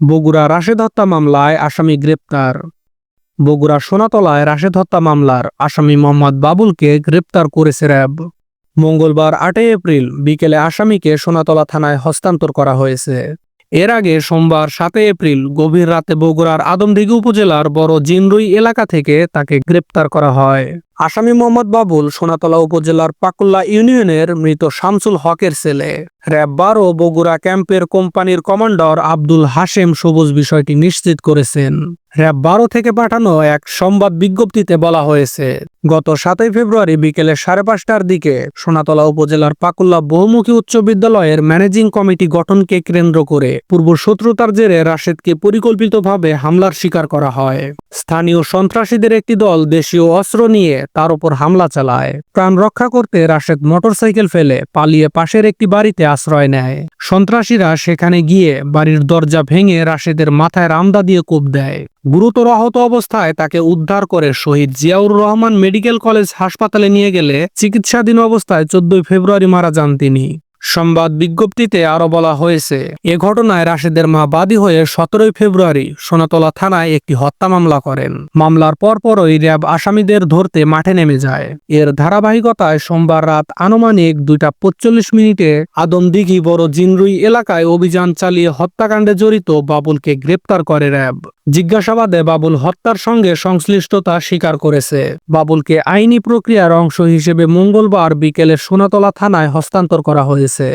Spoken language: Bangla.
বগুড়া রাশেদ হত্যা মামলায় আসামি গ্রেপ্তার। বগুড়া সোনাতলায় রাশেদ হত্যা মামলার আসামি মোহাম্মদ বাবুলকে গ্রেপ্তার করেছে র্যাব। মঙ্গলবার আটই এপ্রিল বিকেলে আসামিকে সোনাতলা থানায় হস্তান্তর করা হয়েছে। এর আগে সোমবার সাতই এপ্রিল গভীর রাতে বগুড়ার আদমদিঘি উপজেলার বড় জিনরুই এলাকা থেকে তাকে গ্রেপ্তার করা হয়। আসামি মোহাম্মদ বাবুল সোনাতলা উপজেলার পাকুল্লা ইউনিয়নের মৃত শামসুল হকের ছেলে। র্যাব বারো বগুড়া ক্যাম্পের কোম্পানির কমান্ডার আব্দুল হাশেম সবুজ বিষয়টি নিশ্চিত করেছেন। র্যাব বারো থেকে পাঠানো এক সংবাদ বিজ্ঞপ্তিতে বলা হয়েছে, গত সাতই ফেব্রুয়ারি বিকেলে সাড়ে পাঁচটার দিকে সোনাতলা উপজেলার পাকুল্লা বহুমুখী উচ্চ বিদ্যালয়ের ম্যানেজিং কমিটি গঠনকে কেন্দ্র করে পূর্ব শত্রুতার জেরে রাশেদকে পরিকল্পিতভাবে হামলার শিকার করা হয়। স্থানীয় সন্ত্রাসীদের একটি দল দেশীয় অস্ত্র নিয়ে তার উপর হামলা চালায়। প্রাণ রক্ষা করতে রাশেদ মোটরসাইকেল ফেলে, পালিয়ে পাশের একটি বাড়িতে আশ্রয় নেয়। সন্ত্রাসীরা সেখানে গিয়ে বাড়ির দরজা ভেঙে রাশেদের মাথায় রামদা দিয়ে কোপ দেয়। গুরুতর আহত অবস্থায় তাকে উদ্ধার করে শহীদ জিয়াউর রহমান মেডিকেল কলেজ হাসপাতালে নিয়ে গেলে চিকিৎসাধীন অবস্থায় চোদ্দই ফেব্রুয়ারি মারা যান তিনি। সংবাদ বিজ্ঞপ্তিতে আরও বলা হয়েছে, এ ঘটনায় রাশেদের মা বাদী হয়ে সতেরোই ফেব্রুয়ারি সোনাতলা থানায় একটি হত্যা মামলা করেন। মামলার পরপরই র্যাব আসামিদের ধরতে মাঠে নেমে যায়। এর ধারাবাহিকতায় সোমবার রাত আনুমানিক দুইটা পঁচল্লিশ মিনিটে আদমদিঘি বড় জিনরুই এলাকায় অভিযান চালিয়ে হত্যাকাণ্ডে জড়িত বাবুলকে গ্রেপ্তার করে র্যাব। জিজ্ঞাসাবাদে বাবুল হত্যার সঙ্গে সংশ্লিষ্টতা স্বীকার করেছে। বাবুলকে আইনি প্রক্রিয়ার অংশ হিসেবে মঙ্গলবার বিকেলে সোনাতলা থানায় হস্তান্তর করা হয়েছে।